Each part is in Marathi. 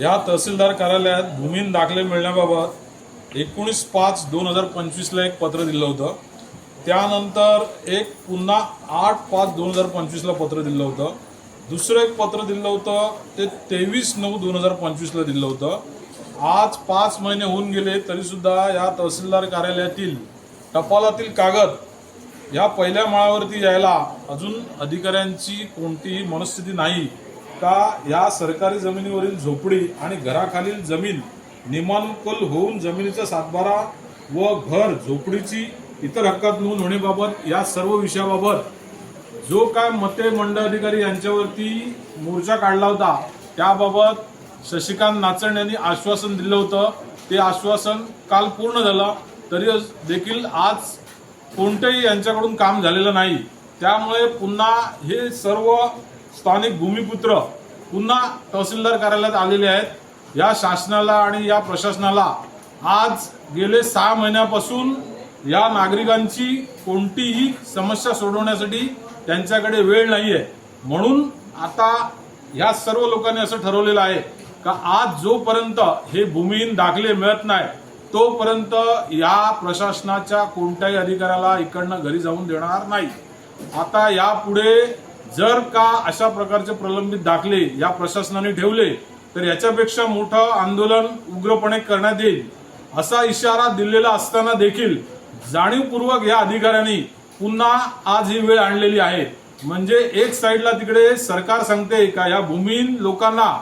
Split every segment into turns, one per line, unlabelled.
या तहसीलदार कार्यालयात भूमीन दाखले मिळण्याबाबत एकोणीस पाच दोन हजार पंचवीसला एक पत्र दिलं होतं. त्यानंतर एक पुन्हा आठ पाच दोन हजार पंचवीसला पत्र दिलं होतं. दुसरं एक पत्र दिलं होतं ते तेवीस नऊ दोन हजार पंचवीसला दिलं होतं. आज पाच महिने होऊन गेले तरीसुद्धा या तहसीलदार कार्यालयातील टपालातील कागद या पहिल्या माळावरती यायला अजून अधिकाऱ्यांची कोणतीही मनस्थिती नाही. का या सरकारी जमिनीवरील झोपडी आणि घराखालील जमीन निमानुकल होऊन जमिनीचा सातबारा व घर झोपडीची इतर हक्कात नोंद होण्याबाबत या सर्व विषयाबाबत जो काय मते मंडळ अधिकारी यांच्यावरती मोर्चा काढला होता त्याबाबत शशिकांत नाचण यांनी आश्वासन दिलं होतं. ते आश्वासन काल पूर्ण झालं तरी देखील आज कोणतंही यांच्याकडून काम झालेलं नाही. त्यामुळे पुन्हा हे सर्व स्थानिक भूमिपुत्र पुन्हा तहसीलदार कार्यालयात आलेले आहेत. या शासनाला आणि या प्रशासनाला आज गेले सहा महिन्यापासून या नागरिकांची कोणतीही समस्या सोडवण्यासाठी त्यांच्याकडे वेळ नाही आहे म्हणून आता या सर्व लोकांनी असं ठरवलेलं आहे का आज जोपर्यंत हे भूमिहीन दाखले मिळत नाही तोपर्यंत या प्रशासनाच्या कोणत्याही अधिकाऱ्याला इकडनं घरी जाऊन देणार नाही. आता यापुढे जर का अशा प्रकारचे प्रलंबित दाखले या प्रशासनाने ठेवले तर याच्यापेक्षा मोठं आंदोलन उग्रपणे करण्यात येईल असा इशारा दिलेला असताना देखील जाणीवपूर्वक या अधिकाऱ्यांनी पुन्हा आज ही वेळ आणलेली आहे. म्हणजे एक साईडला तिकडे सरकार सांगते का या भूमीहीन लोकांना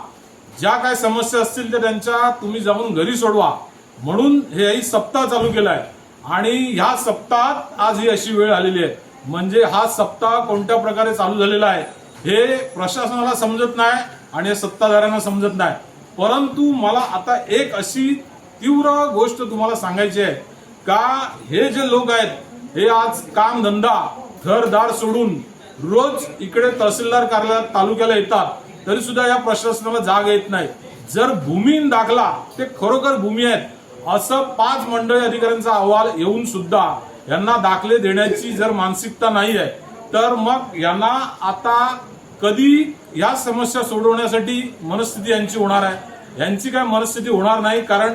ज्या काय समस्या असतील त्या त्यांच्या तुम्ही जाऊन घरी सोडवा. म्हणून हे सप्ताह चालू केलाय. आणि ह्या सप्ताहात आज ही अशी वेळ आलेली आहे. म्हणजे हा सप्ताह कोणत्या प्रकारे चालू झालेला आहे हे प्रशासनाला समजत नाही आणि हे सत्ताधाऱ्यांना समजत नाही. परंतु मला आता एक अशी तीव्र गोष्ट तुम्हाला सांगायची आहे. का हे जे लोक आहेत हे आज काम धंदा घरदार सोडून रोज इकडे तहसीलदार कार्यालयात तालुक्याला येतात तरी सुद्धा या प्रशासनाला जाग येत नाही. जर भूमीन दाखला ते खरोखर भूमी आहेत असं पाच मंडळी अधिकाऱ्यांचा अहवाल येऊन सुद्धा यांना दाखले देण्याची जर मानसिकता नाही आहे तर मग यांना आता कधी या समस्या सोडवण्यासाठी मनस्थिती यांची होणार आहे. यांची काय मनस्थिती होणार नाही कारण